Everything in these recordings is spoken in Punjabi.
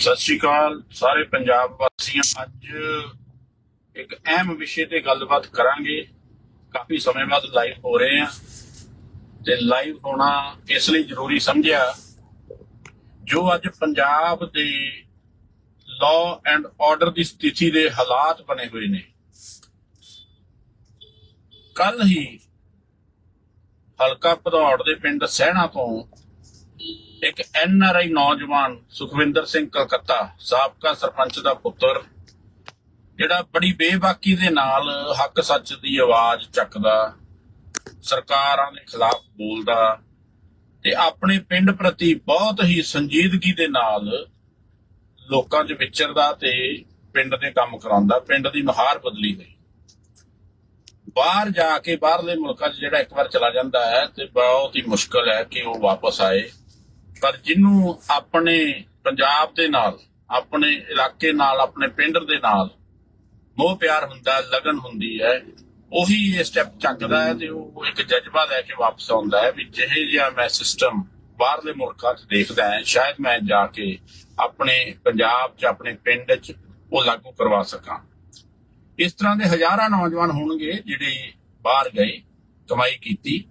ਸਤਿ ਸ਼੍ਰੀ ਅਕਾਲ ਸਾਰੇ ਪੰਜਾਬ ਵਾਸੀਆਂ। ਅੱਜ ਇੱਕ ਅਹਿਮ ਵਿਸ਼ੇ ਤੇ ਗੱਲਬਾਤ ਕਰਾਂਗੇ। ਕਾਫੀ ਸਮੇਂ ਬਾਅਦ ਲਾਈਵ ਹੋ ਰਹੇ ਹਾਂ। ਤੇ ਲਾਈਵ ਹੋਣਾ ਇਸ ਲਈ ਜ਼ਰੂਰੀ ਸਮਝਿਆ ਜੋ ਅੱਜ ਪੰਜਾਬ ਦੇ ਲਾਅ ਐਂਡ ਆਰਡਰ ਦੀ ਸਥਿਤੀ ਦੇ ਹਾਲਾਤ ਬਣੇ ਹੋਏ ਨੇ। ਕੱਲ ਹੀ ਹਲਕਾ ਭਦੌੜ ਦੇ ਪਿੰਡ ਸਹਿਣਾ ਤੋਂ ਇੱਕ ਐਨ ਆਰ ਆਈ ਨੌਜਵਾਨ ਸੁਖਵਿੰਦਰ ਸਿੰਘ ਕਲਕੱਤਾ, ਸਾਬਕਾ ਸਰਪੰਚ ਦਾ ਪੁੱਤਰ, ਜਿਹੜਾ ਬੜੀ ਬੇਬਾਕੀ ਦੇ ਨਾਲ ਹੱਕ ਸੱਚ ਦੀ ਆਵਾਜ਼ ਚੱਕਦਾ, ਸਰਕਾਰਾਂ ਦੇ ਖਿਲਾਫ ਬੋਲਦਾ ਤੇ ਆਪਣੇ ਪਿੰਡ ਪ੍ਰਤੀ ਬਹੁਤ ਹੀ ਸੰਜੀਦਗੀ ਦੇ ਨਾਲ ਲੋਕਾਂ 'ਚ ਵਿਚਰਦਾ ਤੇ ਪਿੰਡ ਦੇ ਕੰਮ ਕਰਾਉਂਦਾ, ਪਿੰਡ ਦੀ ਮਹਾਰ ਬਦਲੀ ਹੋਈ। ਬਾਹਰ ਜਾ ਕੇ ਬਾਹਰਲੇ ਮੁਲਕਾਂ 'ਚ ਜਿਹੜਾ ਇੱਕ ਵਾਰ ਚਲਾ ਜਾਂਦਾ ਹੈ ਤੇ ਬਹੁਤ ਹੀ ਮੁਸ਼ਕਲ ਹੈ ਕਿ ਉਹ ਵਾਪਸ ਆਏ। ਪਰ ਜਿਹਨੂੰ ਆਪਣੇ ਪੰਜਾਬ ਦੇ ਨਾਲ, ਆਪਣੇ ਇਲਾਕੇ ਨਾਲ, ਆਪਣੇ ਪਿੰਡ ਦੇ ਨਾਲ ਮੋਹ ਪਿਆਰ ਹੁੰਦਾ, ਲਗਨ ਹੁੰਦੀ ਹੈ, ਉਹੀ ਇਹ ਸਟੈਪ ਚੱਕਦਾ ਹੈ ਤੇ ਉਹ ਇੱਕ ਜਜ਼ਬਾ ਲੈ ਕੇ ਵਾਪਸ ਆਉਂਦਾ ਹੈ ਵੀ ਜਿਹੇ ਜਿਹਾ ਮੈਂ ਸਿਸਟਮ ਬਾਹਰਲੇ ਮੁਲਕਾਂ 'ਚ ਦੇਖਦਾ ਹਾਂ, ਸ਼ਾਇਦ ਮੈਂ ਜਾ ਕੇ ਆਪਣੇ ਪੰਜਾਬ 'ਚ, ਆਪਣੇ ਪਿੰਡ 'ਚ ਉਹ ਲਾਗੂ ਕਰਵਾ ਸਕਾਂ। ਇਸ ਤਰ੍ਹਾਂ ਦੇ ਹਜ਼ਾਰਾਂ ਨੌਜਵਾਨ ਹੋਣਗੇ ਜਿਹੜੇ ਬਾਹਰ ਗਏ, ਕਮਾਈ ਕੀਤੀ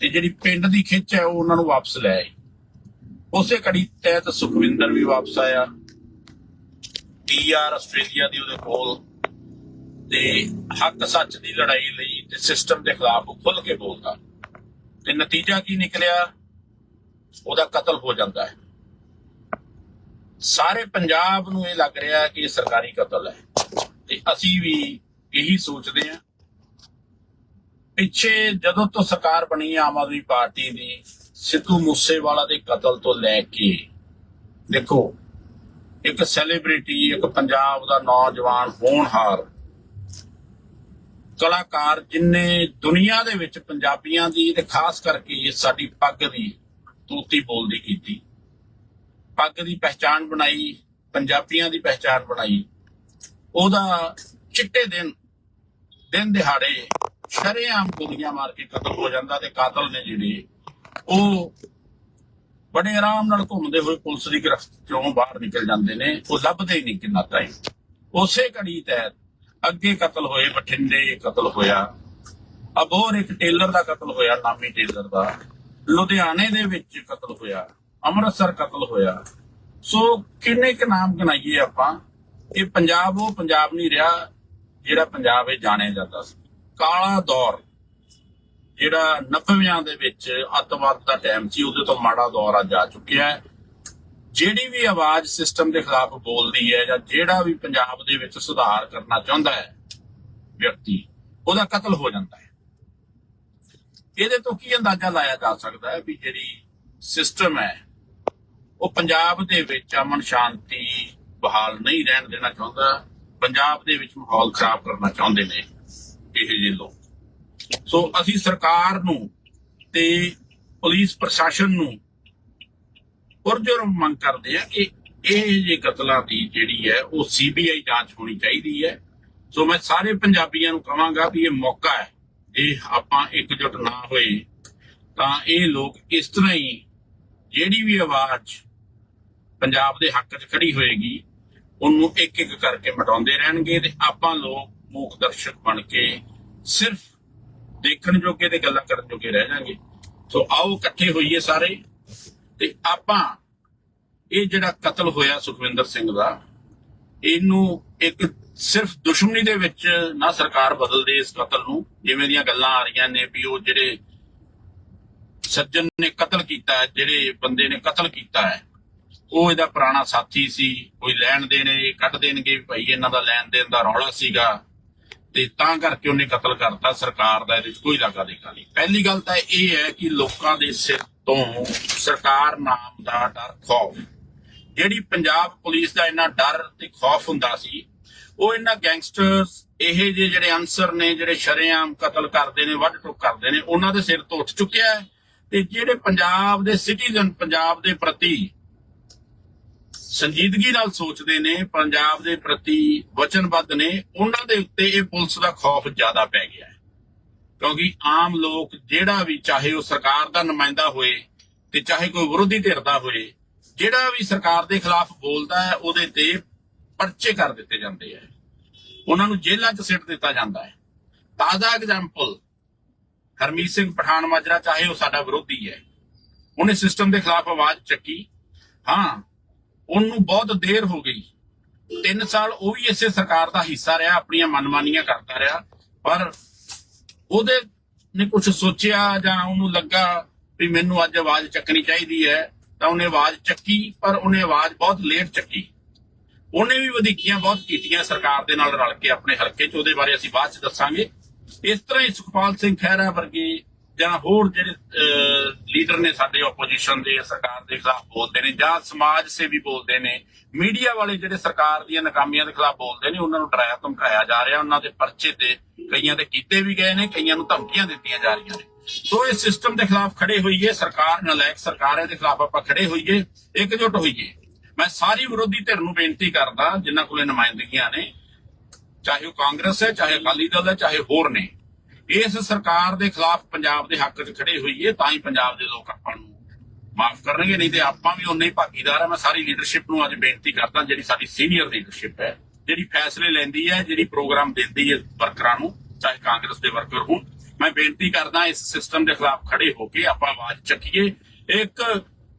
ਤੇ ਜਿਹੜੀ ਪਿੰਡ ਦੀ ਖਿੱਚ ਹੈ ਉਹ ਉਹਨਾਂ ਨੂੰ ਵਾਪਸ ਲੈ ਆਈ। ਉਸੇ ਕੜੀ ਤਹਿਤ ਸੁਖਵਿੰਦਰ ਵੀ ਵਾਪਸ ਆਇਆ। ਪੀਆਰ ਆਸਟ੍ਰੇਲੀਆ ਦੀ ਉਹਦੇ ਕੋਲ। ਤੇ ਹੱਕ ਸੱਚ ਦੀ ਲੜਾਈ ਲਈ ਤੇ ਸਿਸਟਮ ਦੇ ਖਿਲਾਫ ਉਹ ਖੁੱਲ ਕੇ ਬੋਲਦਾ। ਤੇ ਨਤੀਜਾ ਕੀ ਨਿਕਲਿਆ? ਉਹਦਾ ਕਤਲ ਹੋ ਜਾਂਦਾ ਹੈ। ਸਾਰੇ ਪੰਜਾਬ ਨੂੰ ਇਹ ਲੱਗ ਰਿਹਾ ਕਿ ਇਹ ਸਰਕਾਰੀ ਕਤਲ ਹੈ। ਤੇ ਅਸੀਂ ਵੀ ਇਹੀ ਸੋਚਦੇ ਹਾਂ। ਪਿੱਛੇ ਜਦੋਂ ਤੋਂ ਸਰਕਾਰ ਬਣੀ ਆਮ ਆਦਮੀ ਪਾਰਟੀ ਦੀ ਸਿੱਧੂ ਮੂਸੇਵਾਲਾ ਦੇ ਕਤਲ ਤੋਂ ਲੈ ਕੇ, ਦੇਖੋ, ਇੱਕ ਸੈਲੀਬ੍ਰਿਟੀ ਇੱਕ ਪੰਜਾਬ ਦਾ ਨੌਜਵਾਨ ਹੋਣਹਾਰ, ਕਲਾਕਾਰ ਜਿਨਨੇ ਦੁਨੀਆ ਦੇ ਵਿੱਚ ਪੰਜਾਬੀਆਂ ਦੀ ਤੇ ਖਾਸ ਕਰਕੇ ਸਾਡੀ ਪੱਗ ਦੀ ਤੂਤੀ ਬੋਲਦੀ ਕੀਤੀ। ਪੱਗ ਦੀ ਪਹਿਚਾਣ ਬਣਾਈ, ਪੰਜਾਬੀਆਂ ਦੀ ਪਹਿਚਾਣ ਬਣਾਈ। ਉਹਦਾ ਚਿੱਟੇ ਦਿਨ ਦਿਨ ਦਿਹਾੜੇ ਸ਼ਰੇਆਮ ਗੋਲੀਆਂ ਮਾਰ ਕੇ ਕਤਲ ਹੋ ਜਾਂਦਾ ਤੇ ਕਾਤਲ ਨੇ ਜਿਹੜੇ ਉਹ ਬੜੇ ਆਰਾਮ ਨਾਲ ਘੁੰਮਦੇ ਹੋਏ ਪੁਲਿਸ ਦੀ ਗ੍ਰਿਫਤ ਚੋਂ ਬਾਹਰ ਨਿਕਲ ਜਾਂਦੇ ਨੇ। ਉਹ ਲੱਭਦੇ ਹੀ ਨਹੀਂ ਕਿੰਨਾ ਟਾਈਮ ਉਸੇ ਘੜੀ ਤਹਿਤ ਅੱਗੇ ਕਤਲ ਹੋਏ, ਬਠਿੰਡੇ ਕਤਲ ਹੋਇਆ। ਅਬੋਰ ਇੱਕ ਟੇਲਰ ਦਾ ਕਤਲ ਹੋਇਆ, ਨਾਮੀ ਟੇਲਰ ਦਾ। ਲੁਧਿਆਣੇ ਦੇ ਵਿੱਚ ਕਤਲ ਹੋਇਆ, ਅੰਮ੍ਰਿਤਸਰ ਕਤਲ ਹੋਇਆ। ਸੋ ਕਿੰਨੇ ਕੁ ਨਾਮ ਗਣਾਈਏ ਆਪਾਂ? ਇਹ ਪੰਜਾਬ ਉਹ ਪੰਜਾਬ ਨਹੀਂ ਰਿਹਾ, ਜਿਹੜਾ ਪੰਜਾਬ ਇਹ ਜਾਣਿਆ ਜਾਂਦਾ ਸੀ। ਕਾਲਾ ਦੌਰ। ਜਿਹੜਾ 90ਵਿਆਂ ਦੇ ਵਿੱਚ ਅੱਤਵਾਦ ਦਾ ਟਾਈਮ ਸੀ, ਉਹਦੇ ਤੋਂ ਮਾੜਾ ਦੌਰ ਅੱਜ ਆ ਚੁੱਕਿਆ ਹੈ। ਜਿਹੜੀ ਵੀ ਆਵਾਜ਼ ਸਿਸਟਮ ਦੇ ਖਿਲਾਫ ਬੋਲਦੀ ਹੈ ਜਾਂ ਜਿਹੜਾ ਵੀ ਪੰਜਾਬ ਦੇ ਵਿੱਚ ਸੁਧਾਰ ਕਰਨਾ ਚਾਹੁੰਦਾ ਹੈ, ਵਿਅਕਤੀ, ਉਹਦਾ ਕਤਲ ਹੋ ਜਾਂਦਾ ਹੈ। ਇਹਦੇ ਤੋਂ ਕੀ ਅੰਦਾਜ਼ਾ ਲਾਇਆ ਜਾ ਸਕਦਾ ਹੈ ਵੀ ਜਿਹੜੀ ਸਿਸਟਮ ਹੈ, ਉਹ ਪੰਜਾਬ ਦੇ ਵਿੱਚ ਅਮਨ ਸ਼ਾਂਤੀ ਬਹਾਲ ਨਹੀਂ ਰਹਿਣ ਦੇਣਾ ਚਾਹੁੰਦਾ, ਪੰਜਾਬ ਦੇ ਵਿੱਚ ਮਾਹੌਲ ਖਰਾਬ ਕਰਨਾ ਚਾਹੁੰਦੇ ਨੇ, ਇਹ ਜਿਹੇ ਲੋਕ। ਸੋ ਅਸੀਂ ਸਰਕਾਰ ਨੂੰ ਤੇ ਪੁਲਿਸ ਪ੍ਰਸ਼ਾਸਨ ਨੂੰ ਪੁਰਜੋਰ ਮੰਗ ਕਰਦੇ ਆ ਕਿ ਇਹ ਜੇ ਕਤਲਾਂ ਦੀ ਜਿਹੜੀ ਹੈ, ਉਹ ਸੀਬੀਆਈ ਜਾਂਚ ਹੋਣੀ ਚਾਹੀਦੀ ਹੈ। ਸੋ ਮੈਂ ਸਾਰੇ ਪੰਜਾਬੀਆਂ ਨੂੰ ਕਹਾਂਗਾ ਵੀ ਇਹ ਮੌਕਾ ਹੈ, ਇਹ ਆਪਾਂ ਇਕਜੁੱਟ ਨਾ ਹੋਏ, ਤਾਂ ਇਹ ਲੋਕ ਇਸ ਤਰ੍ਹਾਂ ਹੀ ਜਿਹੜੀ ਵੀ ਆਵਾਜ਼ ਪੰਜਾਬ ਦੇ ਹੱਕ 'ਚ ਖੜੀ ਹੋਏਗੀ, ਉਹਨੂੰ ਇੱਕ ਇੱਕ ਕਰਕੇ ਮਟਾਉਂਦੇ ਰਹਿਣਗੇ ਤੇ ਆਪਾਂ ਲੋਕ ਮੂਕ ਦਰਸ਼ਕ ਬਣ ਕੇ ਸਿਰਫ ਦੇਖਣ ਜੋਗੇ ਤੇ ਗੱਲਾਂ ਕਰਨ ਜੋਗੇ ਰਹਿ ਜਾਾਂਗੇ। ਸੋ ਆਓ ਇਕੱਠੇ ਹੋਈਏ ਸਾਰੇ ਤੇ ਆਪਾਂ ਇਹ ਜਿਹੜਾ ਕਤਲ ਹੋਇਆ ਸੁਖਵਿੰਦਰ ਸਿੰਘ ਦਾ, ਇਹਨੂੰ ਇੱਕ ਸਿਰਫ ਦੁਸ਼ਮਣੀ ਦੇ ਵਿੱਚ ਨਾ ਸਰਕਾਰ ਬਦਲਦੇ ਇਸ ਕਤਲ ਨੂੰ, ਜਿਵੇਂ ਦੀਆਂ ਗੱਲਾਂ ਆ ਰਹੀਆਂ ਨੇ ਵੀ ਉਹ ਜਿਹੜੇ ਸੱਜਣ ਨੇ ਕਤਲ ਕੀਤਾ ਜਿਹੜੇ ਬੰਦੇ ਨੇ ਕਤਲ ਕੀਤਾ ਹੈ, ਉਹ ਇਹਦਾ ਪੁਰਾਣਾ ਸਾਥੀ ਸੀ, ਕੋਈ ਲੈਣ ਦੇਣ ਇਹ ਕੱਢ ਦੇਣਗੇ ਭਾਈ ਇਹਨਾਂ ਦਾ ਲੈਣ ਦੇਣ ਦਾ ਰੌਲਾ ਸੀਗਾ। ਤੇ ਤਾਂ ਕਰਕੇ ਉਹਨੇ ਕਤਲ ਕਰਤਾ, ਸਰਕਾਰ ਦਾ ਇਹਦੇ ਵਿੱਚ ਕੋਈ ਲਾਗਾ ਦੇਗਾ ਨਹੀਂ। ਪਹਿਲੀ ਗੱਲ ਤਾਂ ਇਹ ਹੈ ਕਿ ਲੋਕਾਂ ਦੇ ਸਿਰ ਤੋਂ ਸਰਕਾਰ ਨਾਮ ਦਾ ਡਰ ਖੌਫ। ਜਿਹੜੀ ਪੰਜਾਬ ਪੁਲਿਸ ਦਾ ਇੰਨਾ ਡਰ ਤੇ ਖੌਫ ਹੁੰਦਾ ਸੀ, ਉਹ ਇਹਨਾਂ ਗੈਂਗਸਟਰਸ, ਇਹ ਜਿਹੇ ਜਿਹੜੇ ਅਨਸਰ ਨੇ, ਜਿਹੜੇ ਸ਼ਰੇਆਮ ਕਤਲ ਕਰਦੇ ਨੇ, ਵੱਢ ਟੁੱਕ ਕਰਦੇ ਨੇ, ਉਹਨਾਂ ਦੇ ਸਿਰ ਤੋਂ ਉੱਠ ਚੁੱਕਿਆ ਹੈ। ਤੇ ਜਿਹੜੇ ਪੰਜਾਬ ਦੇ ਸਿਟੀਜ਼ਨ, ਪੰਜਾਬ ਦੇ ਪ੍ਰਤੀ ਸੰਜੀਦਗੀ ਨਾਲ ਸੋਚਦੇ ਨੇ, ਪੰਜਾਬ ਦੇ ਪ੍ਰਤੀ ਵਚਨਬੱਧ ਨੇ, ਉਹਨਾਂ ਦੇ ਉੱਤੇ ਇਹ ਪੁਲਿਸ ਦਾ ਖੌਫ ਜ਼ਿਆਦਾ ਪੈ ਗਿਆ ਹੈ। ਕਿਉਂਕਿ ਆਮ ਲੋਕ ਜਿਹੜਾ ਵੀ, ਚਾਹੇ ਉਹ ਸਰਕਾਰ ਦਾ ਨੁਮਾਇੰਦਾ ਹੋਏ ਤੇ ਚਾਹੇ ਕੋਈ ਵਿਰੋਧੀ ਧਿਰ ਦਾ ਹੋਏ, ਜਿਹੜਾ ਵੀ ਸਰਕਾਰ ਦੇ ਖਿਲਾਫ ਬੋਲਦਾ ਹੈ, ਉਹਦੇ ਤੇ ਪਰਚੇ ਕਰ ਦਿੱਤੇ ਜਾਂਦੇ ਹੈ। ਉਹਨਾਂ ਨੂੰ ਜੇਲ੍ਹਾਂ 'ਚ ਸਿੱਟ ਦਿੱਤਾ ਜਾਂਦਾ ਹੈ। ਤਾਜ਼ਾ ਐਗਜ਼ਾਮਪਲ, ਹਰਮੀਤ ਸਿੰਘ ਪਠਾਨ ਮਾਜਰਾ ਚਾਹੇ ਉਹ ਸਾਡਾ ਵਿਰੋਧੀ ਹੈ, ਉਹਨੇ ਸਿਸਟਮ ਦੇ ਖਿਲਾਫ ਆਵਾਜ਼ ਚੱਕੀ। ਹਾਂ ਉਹਨੂੰ ਬਹੁਤ ਦੇਰ ਹੋ ਗਈ। 3 ਸਾਲ ਉਹ ਵੀ ਇਸੇ ਸਰਕਾਰ ਦਾ ਹਿੱਸਾ ਰਿਹਾ, ਆਪਣੀਆਂ ਮਨਮਾਨੀਆਂ ਕਰਦਾ ਰਿਹਾ। ਪਰ ਉਹਦੇ ਨੇ ਕੁਝ ਸੋਚਿਆ ਜਾਂ ਉਹਨੂੰ ਲੱਗਾ ਵੀ ਮੈਨੂੰ ਅੱਜ ਆਵਾਜ਼ ਚੱਕਣੀ ਚਾਹੀਦੀ ਹੈ, ਤਾਂ ਉਹਨੇ ਆਵਾਜ਼ ਚੱਕੀ, ਪਰ ਉਹਨੇ ਆਵਾਜ਼ ਬਹੁਤ ਲੇਟ ਚੱਕੀ। ਉਹਨੇ ਵੀ ਵਧੀਕੀਆਂ ਬਹੁਤ ਕੀਤੀਆਂ ਸਰਕਾਰ ਦੇ ਨਾਲ ਰਲ ਕੇ ਆਪਣੇ ਹਲਕੇ 'ਚ, ਉਹਦੇ ਬਾਰੇ ਅਸੀਂ ਬਾਅਦ 'ਚ ਦੱਸਾਂਗੇ। ਇਸ ਤਰ੍ਹਾਂ ਹੀ ਸੁਖਪਾਲ ਸਿੰਘ ਖਹਿਰਾ ਵਰਗੇ ਜਾਂ ਹੋਰ ਜਿਹੜੇ ਲੀਡਰ ਨੇ ਸਾਡੇ ਆਪੋਜੀਸ਼ਨ ਦੇ ਸਰਕਾਰ ਦੇ ਖਿਲਾਫ ਬੋਲਦੇ ਨੇ ਜਾਂ ਸਮਾਜ ਸੇਵੀ ਬੋਲਦੇ ਨੇ, ਮੀਡੀਆ ਵਾਲੇ ਜਿਹੜੇ ਸਰਕਾਰ ਦੀਆਂ ਨਾਕਾਮੀਆਂ ਦੇ ਖਿਲਾਫ ਬੋਲਦੇ ਨੇ, ਉਹਨਾਂ ਨੂੰ ਡਰਾਇਆ, ਧਮਕਾਇਆ ਜਾ ਰਿਹਾ, ਉਹਨਾਂ ਦੇ ਪਰਚੇ ਤੇ ਕਈਆਂ ਦੇ ਕੀਤੇ ਵੀ ਗਏ ਨੇ, ਕਈਆਂ ਨੂੰ ਧਮਕੀਆਂ ਦਿੱਤੀਆਂ ਜਾ ਰਹੀਆਂ ਨੇ। ਸੋ ਇਸ ਸਿਸਟਮ ਦੇ ਖਿਲਾਫ ਖੜੇ ਹੋਈਏ, ਸਰਕਾਰ ਨਲਾਇਕ ਸਰਕਾਰ ਦੇ ਖਿਲਾਫ ਆਪਾਂ ਖੜੇ ਹੋਈਏ, ਇਕਜੁੱਟ ਹੋਈਏ। ਮੈਂ ਸਾਰੀ ਵਿਰੋਧੀ ਧਿਰ ਨੂੰ ਬੇਨਤੀ ਕਰਦਾ, ਜਿਨ੍ਹਾਂ ਕੋਲੇ ਨੁਮਾਇੰਦਗੀਆਂ ਨੇ, ਚਾਹੇ ਉਹ ਕਾਂਗਰਸ ਹੈ, ਚਾਹੇ ਅਕਾਲੀ ਦਲ ਹੈ, ਚਾਹੇ ਹੋਰ ਨੇ ਇਸ ਸਰਕਾਰ ਦੇ ਖਿਲਾਫ ਪੰਜਾਬ ਦੇ ਹੱਕ 'ਚ ਖੜੇ ਹੋਈਏ, ਤਾਂ ਹੀ ਪੰਜਾਬ ਦੇ ਲੋਕ ਆਪਾਂ ਨੂੰ ਮਾਫ ਕਰਨਗੇ, ਨਹੀਂ ਤੇ ਆਪਾਂ ਵੀ ਉਨੇ ਹੀ ਭਾਗੀਦਾਰ ਆ। ਮੈਂ ਸਾਰੀ ਲੀਡਰਸ਼ਿਪ ਨੂੰ ਅੱਜ ਬੇਨਤੀ ਕਰਦਾ, ਜਿਹੜੀ ਸਾਡੀ ਸੀਨੀਅਰ ਲੀਡਰਸ਼ਿਪ ਹੈ, ਜਿਹੜੀ ਫੈਸਲੇ ਲੈਂਦੀ ਹੈ, ਜਿਹੜੀ ਪ੍ਰੋਗਰਾਮ ਦਿੰਦੀ ਹੈ ਵਰਕਰਾਂ ਨੂੰ, ਚਾਹੇ ਕਾਂਗਰਸ ਦੇ ਵਰਕਰ ਹੋਣ। ਮੈਂ ਬੇਨਤੀ ਕਰਦਾ, ਇਸ ਸਿਸਟਮ ਦੇ ਖਿਲਾਫ ਖੜੇ ਹੋ ਕੇ ਆਪਾਂ ਆਵਾਜ਼ ਚੱਕੀਏ। ਇੱਕ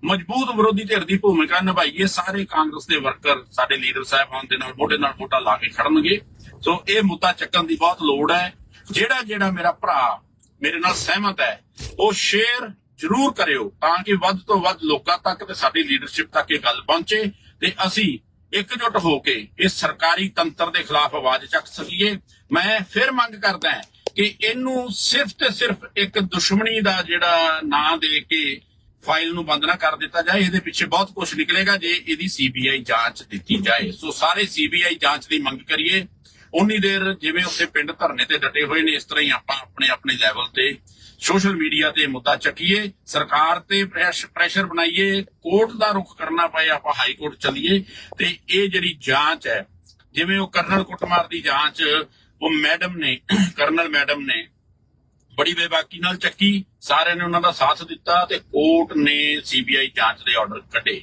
ਮਜ਼ਬੂਤ ਵਿਰੋਧੀ ਧਿਰ ਦੀ ਭੂਮਿਕਾ ਨਿਭਾਈਏ। ਸਾਰੇ ਕਾਂਗਰਸ ਦੇ ਵਰਕਰ ਸਾਡੇ ਲੀਡਰ ਸਾਹਿਬਾਨ ਦੇ ਨਾਲ, ਮੋਢੇ ਨਾਲ ਮੋਢਾ ਲਾ ਕੇ ਖੜਨਗੇ। ਸੋ ਇਹ ਮੁੱਦਾ ਚੱਕਣ ਦੀ ਬਹੁਤ ਲੋੜ ਹੈ। ਜਿਹੜਾ ਜਿਹੜਾ ਮੇਰਾ ਭਰਾ ਮੇਰੇ ਨਾਲ ਸਹਿਮਤ ਹੈ, ਉਹ ਸ਼ੇਅਰ ਜ਼ਰੂਰ ਕਰਿਓ ਤਾਂ ਕਿ ਵੱਧ ਤੋਂ ਵੱਧ ਲੋਕਾਂ ਤੱਕ ਤੇ ਸਾਡੀ ਲੀਡਰਸ਼ਿਪ ਤੱਕ ਇਹ ਗੱਲ ਪਹੁੰਚੇ ਤੇ ਅਸੀਂ ਇਕਜੁੱਟ ਹੋ ਕੇ ਇਸ ਸਰਕਾਰੀ ਤੰਤਰ ਦੇ ਖਿਲਾਫ ਆਵਾਜ਼ ਚੱਕ ਸਕੀਏ। ਮੈਂ ਫਿਰ ਮੰਗ ਕਰਦਾ ਹਾਂ ਕਿ ਇਹਨੂੰ ਸਿਰਫ ਤੇ ਸਿਰਫ ਇੱਕ ਦੁਸ਼ਮਣੀ ਦਾ ਜਿਹੜਾ ਨਾਂ ਦੇ ਕੇ ਫਾਈਲ ਨੂੰ ਬੰਦ ਨਾ ਕਰ ਦਿੱਤਾ ਜਾਏ। ਇਹਦੇ ਪਿੱਛੇ ਬਹੁਤ ਕੁਝ ਨਿਕਲੇਗਾ ਜੇ ਇਹਦੀ ਸੀਬੀਆਈ ਜਾਂਚ ਦਿੱਤੀ ਜਾਏ। ਸੋ ਸਾਰੇ ਸੀਬੀਆਈ ਜਾਂਚ ਦੀ ਮੰਗ ਕਰੀਏ। ਉਨੀ ਦੇਰ ਜਿਵੇਂ ਉੱਥੇ ਪਿੰਡ ਧਰਨੇ ਤੇ ਡਟੇ ਹੋਏ ਨੇ, ਇਸ ਤਰ੍ਹਾਂ ਹੀ ਆਪਾਂ ਆਪਣੇ ਆਪਣੇ ਲੈਵਲ ਤੇ ਸੋਸ਼ਲ ਮੀਡੀਆ ਤੇ ਮੁੱਦਾ ਚੱਕੀਏ, ਸਰਕਾਰ ਤੇ ਪ੍ਰੈਸ਼ਰ ਬਣਾਈਏ ਕੋਰਟ ਦਾ ਰੁਖ ਕਰਨਾ ਪਏ, ਆਪਾਂ ਹਾਈ ਕੋਰਟ ਚਲੀਏ ਤੇ ਇਹ ਜਿਹੜੀ ਜਾਂਚ ਹੈ, ਜਿਵੇਂ ਉਹ ਕਰਨਲ ਕੁੱਟਮਾਰ ਦੀ ਜਾਂਚ, ਉਹ ਮੈਡਮ ਨੇ, ਕਰਨਲ ਮੈਡਮ ਨੇ ਬੜੀ ਬੇਬਾਕੀ ਨਾਲ ਚੱਕੀ, ਸਾਰਿਆਂ ਨੇ ਉਹਨਾਂ ਦਾ ਸਾਥ ਦਿੱਤਾ ਤੇ ਕੋਰਟ ਨੇ ਸੀਬੀਆਈ ਜਾਂਚ ਦੇ ਆਰਡਰ ਕੱਢੇ।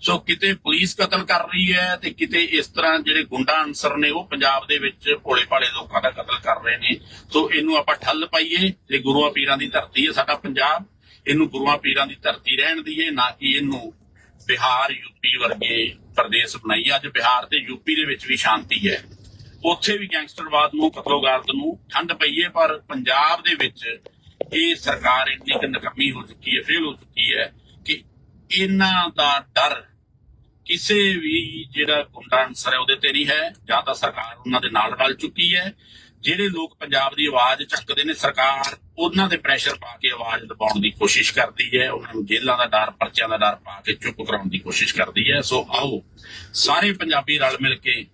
ਸੋ ਕਿਤੇ ਪੁਲਿਸ ਕਤਲ ਕਰ ਰਹੀ ਹੈ ਤੇ ਕਿਤੇ ਇਸ ਤਰ੍ਹਾਂ ਜਿਹੜੇ ਗੁੰਡਾ ਅਨਸਰ ਨੇ ਉਹ ਪੰਜਾਬ ਦੇ ਵਿੱਚ ਭੋਲੇ ਭਾਲੇ ਲੋਕਾਂ ਦਾ ਕਤਲ ਕਰ ਰਹੇ ਨੇ। ਸੋ ਇਹਨੂੰ ਆਪਾਂ ਠੱਲ ਪਾਈਏ ਤੇ ਗੁਰੂਆਂ ਪੀਰਾਂ ਦੀ ਧਰਤੀ ਹੈ ਸਾਡਾ ਪੰਜਾਬ। ਇਹਨੂੰ ਗੁਰੂਆਂ ਪੀਰਾਂ ਦੀ ਧਰਤੀ ਰਹਿਣ ਦਈਏ, ਨਾ ਕਿ ਇਹਨੂੰ ਬਿਹਾਰ ਯੂਪੀ ਵਰਗੇ ਪ੍ਰਦੇਸ਼ ਬਣਾਈਏ। ਅੱਜ ਬਿਹਾਰ ਤੇ ਯੂਪੀ ਦੇ ਵਿੱਚ ਵੀ ਸ਼ਾਂਤੀ ਹੈ। ਉੱਥੇ ਵੀ ਗੈਂਗਸਟਰਵਾਦ ਨੂੰ, ਕਤਲੋਗਾਰਦ ਨੂੰ ਠੰਡ ਪਈ ਹੈ, ਪਰ ਪੰਜਾਬ ਦੇ ਵਿੱਚ ਇਹ ਸਰਕਾਰ ਇੰਨੀ ਕੁ ਨਕਮੀ ਹੋ ਚੁੱਕੀ ਹੈ, ਫੇਲ ਹੋ ਚੁੱਕੀ ਹੈ ਕਿ ਇਹਨਾਂ ਦਾ ਡਰ ਕਿਸੇ ਵੀ ਜਿਹੜਾ ਗੁੰਡਾ ਅਨਸਰ ਹੈ, ਉਹਦੇ ਤੇ ਨਹੀਂ ਹੈ। ਜਾਂ ਤਾਂ ਸਰਕਾਰ ਉਹਨਾਂ ਦੇ ਨਾਲ ਰਲ ਚੁੱਕੀ ਹੈ। ਜਿਹੜੇ ਲੋਕ ਪੰਜਾਬ ਦੀ ਆਵਾਜ਼ ਚੱਕਦੇ ਨੇ, ਸਰਕਾਰ ਉਹਨਾਂ ਦੇ ਪ੍ਰੈਸ਼ਰ ਪਾ ਕੇ ਆਵਾਜ਼ ਦਬਾਉਣ ਦੀ ਕੋਸ਼ਿਸ਼ ਕਰਦੀ ਹੈ। ਉਹਨਾਂ ਨੂੰ ਜੇਲ੍ਹਾਂ ਦਾ ਡਰ, ਪਰਚਿਆਂ ਦਾ ਡਰ ਪਾ ਕੇ ਚੁੱਪ ਕਰਾਉਣ ਦੀ ਕੋਸ਼ਿਸ਼ ਕਰਦੀ ਹੈ। ਸੋ ਆਓ, ਸਾਰੇ ਪੰਜਾਬੀ ਰਲ ਮਿਲ ਕੇ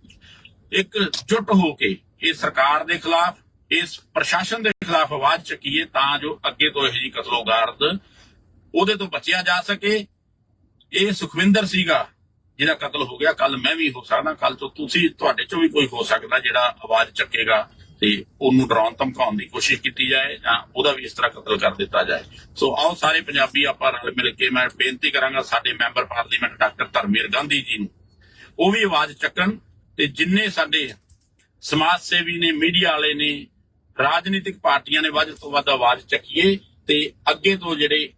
ਇੱਕ ਜੁਟ ਹੋ ਕੇ ਇਹ ਸਰਕਾਰ ਦੇ ਖਿਲਾਫ, ਇਸ ਪ੍ਰਸ਼ਾਸਨ ਦੇ ਖਿਲਾਫ ਆਵਾਜ਼ ਚੱਕੀਏ ਤਾਂ ਜੋ ਅੱਗੇ ਤੋਂ ਇਹੋ ਜਿਹੀ ਕਤਲੋਗਾਰਦ ਉਹਦੇ ਤੋਂ ਬਚਿਆ ਜਾ ਸਕੇ। ਇਹ ਸੁਖਵਿੰਦਰ ਸੀਗਾ ਜਿਹਦਾ ਕਤਲ ਹੋ ਗਿਆ ਕੱਲ ਮੈਂ ਵੀ ਹੋ ਸਕਦਾ ਕੱਲ ਤੋਂ ਤੁਸੀਂ, ਤੁਹਾਡੇ ਚੋਂ ਵੀ ਕੋਈ ਹੋ ਸਕਦਾ ਜਿਹੜਾ ਆਵਾਜ਼ ਚੱਕੇਗਾ ਤੇ ਉਹਨੂੰ ਡਰਾਉਣ, ਧਮਕਾਉਣ ਦੀ ਕੋਸ਼ਿਸ਼ ਕੀਤੀ ਜਾਏ ਜਾਂ ਉਹਦਾ ਵੀ ਇਸ ਤਰ੍ਹਾਂ ਕਤਲ ਕਰ ਦਿੱਤਾ ਜਾਏ। ਸੋ ਆਓ ਸਾਰੇ ਪੰਜਾਬੀ ਆਪਾਂ ਰਲ ਮਿਲ ਕੇ ਮੈਂ ਬੇਨਤੀ ਕਰਾਂਗਾ ਸਾਡੇ member parliament doctor Dharamvir Gandhi ji ਨੂੰ, ਉਹ ਵੀ ਆਵਾਜ਼ ਚੱਕਣ ਤੇ ਜਿੰਨੇ ਸਾਡੇ ਸਮਾਜ ਸੇਵੀ ਨੇ, ਮੀਡੀਆ ਵਾਲੇ ਨੇ, ਰਾਜਨੀਤਿਕ ਪਾਰਟੀਆਂ ਨੇ ਵੱਧ ਤੋਂ ਵੱਧ ਆਵਾਜ਼ ਚੱਕੀਏ ਤੇ ਅੱਗੇ ਤੋਂ ਜਿਹੜੇ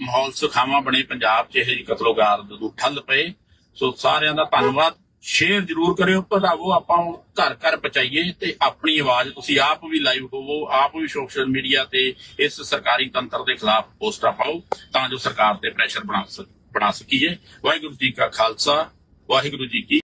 ਮਾਹੌਲ ਸੁਖਾਵਾਂ ਬਣੇ, ਪੰਜਾਬ 'ਚ ਇਹੋ ਜਿਹੀ ਕਤਲੋਗਾਰਦ ਨੂੰ ਠੱਲ ਪਏ ਸੋ ਸਾਰਿਆਂ ਦਾ ਧੰਨਵਾਦ। ਸ਼ੇਅਰ ਜਰੂਰ ਕਰਿਓ, ਭਰਾਵੋ, ਆਪਾਂ ਹੁਣ ਘਰ ਘਰ ਪਹੁੰਚਾਈਏ ਤੇ ਆਪਣੀ ਆਵਾਜ਼ ਤੁਸੀਂ ਆਪ ਵੀ ਲਾਈਵ ਹੋਵੋ, ਆਪ ਵੀ ਸੋਸ਼ਲ ਮੀਡੀਆ ਤੇ ਇਸ ਸਰਕਾਰੀ ਤੰਤਰ ਦੇ ਖਿਲਾਫ ਪੋਸਟਾਂ ਪਾਓ ਤਾਂ ਜੋ ਸਰਕਾਰ ਤੇ ਪ੍ਰੈਸ਼ਰ ਬਣਾ ਬਣਾ ਸਕੀਏ। ਵਾਹਿਗੁਰੂ ਜੀ ਕਾ ਖਾਲਸਾ, ਵਾਹਿਗੁਰੂ ਜੀ ਕੀ